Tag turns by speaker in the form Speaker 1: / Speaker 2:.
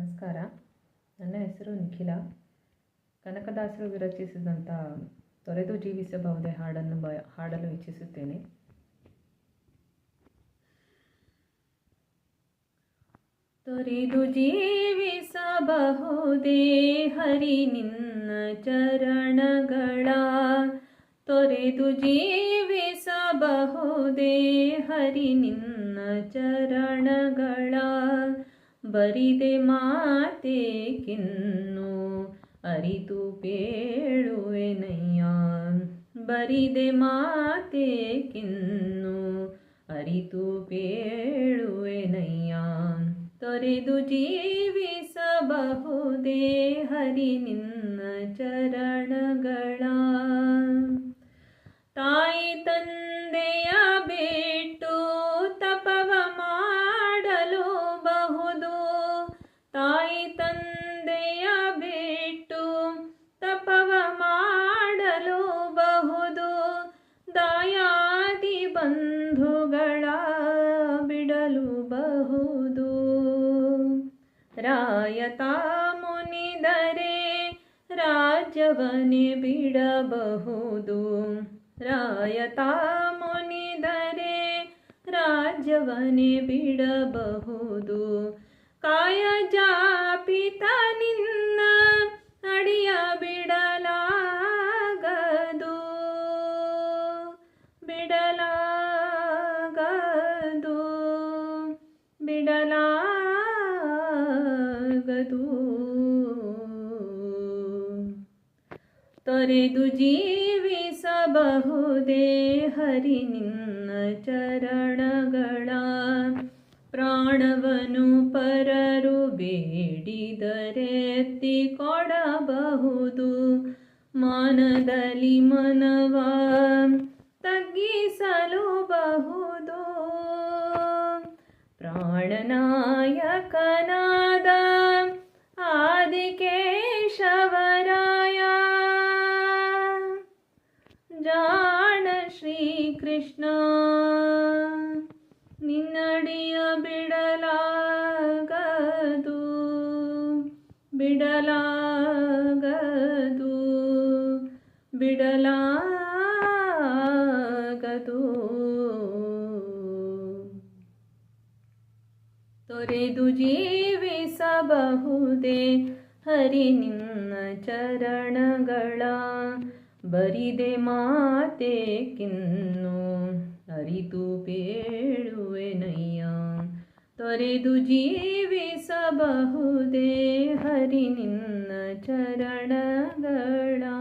Speaker 1: ನಮಸ್ಕಾರ. ನನ್ನ ಹೆಸರು ನಿಖಿಲ. ಕನಕದಾಸರು ವಿರಚಿಸಿದಂಥ ತೊರೆದು ಜೀವಿಸಬಹುದೇ ಹಾಡನ್ನು ಬ, ಹಾಡಲು ಇಚ್ಛಿಸುತ್ತೇನೆ. ತೊರೆದು ಜೀವಿಸಬಹುದೇ ಹರಿ ನಿನ್ನ ಚರಣಗಳ. ತೊರೆದು ಜೀವಿಸಬಹುದೇ ಹರಿ ನಿನ್ನ ಚರಣಗಳ. ಬರಿದೆ ಮಾತೇಕಿನ್ನು ಅರಿತು ಪೇಳುವೆನಯ್ಯ. ಬರಿದೆ ಮಾತೇಕಿನ್ನು ಅರಿತು ಪೇಳುವೆನಯ್ಯ. ತೊರೆದು ಜೀವಿಸಬಹುದೇ ಹರಿ ನಿನ್ನ ಚರಣಗಳ. ತಾಯಿ ತಾಯಿ ತಂದೆಯ ಬಿಟ್ಟು ತಪವ ಮಾಡಲು ಬಹುದು. ದಾಯಾದಿ ಬಂಧುಗಳ ಬಿಡಲು ಬಹುದು. ರಾಯತ ಮುನಿದರೆ ರಾಜ್ಯವನ್ನೇ ಬಿಡಬಹುದು. ರಾಯತ ಮುನಿದರೆ ರಾಜವನೆ ಬಿಡಬಹುದು. ಕಾಯ ಜಾಪಿತ ನಿನ್ನ ಅಡಿಯ ಬಿಡಲಾಗದು. ಬಿಡಲಾಗದು. ಬಿಡಲಾಗದು. ತೊರೆದು ಜೀವಿಸಬಹುದೇ ಹರಿ ನಿನ್ನ ಚರಣಗಳ ಪ್ರಾಣವನು ಬೇಡಿದರೆತ್ತಿ ಕೊಡಬಹುದು ಮಾನದಲ್ಲಿ ಮನವ ತಗ್ಗಿಸಲು ಬಹುದು ಪ್ರಾಣನಾಯಕನಾದ ಆದಿಕೇಶವರಾಯ. ಜಾಣ ಶ್ರೀಕೃಷ್ಣ ಬಿಡಲಾಗದು ಬಿಡಲಾಗದು. ತೊರೆದು ಜೀವಿಸಬಹುದೇ ಹರಿ ನಿನ್ನ ಚರಣಗಳ ಬರಿದೆ ಮಾತೇಕಿನ್ನು ಅರಿತು ಬೇಳುವೆನಯ್ಯ ತೊರೆದು बहुदे हरिनिन्द चरणगण।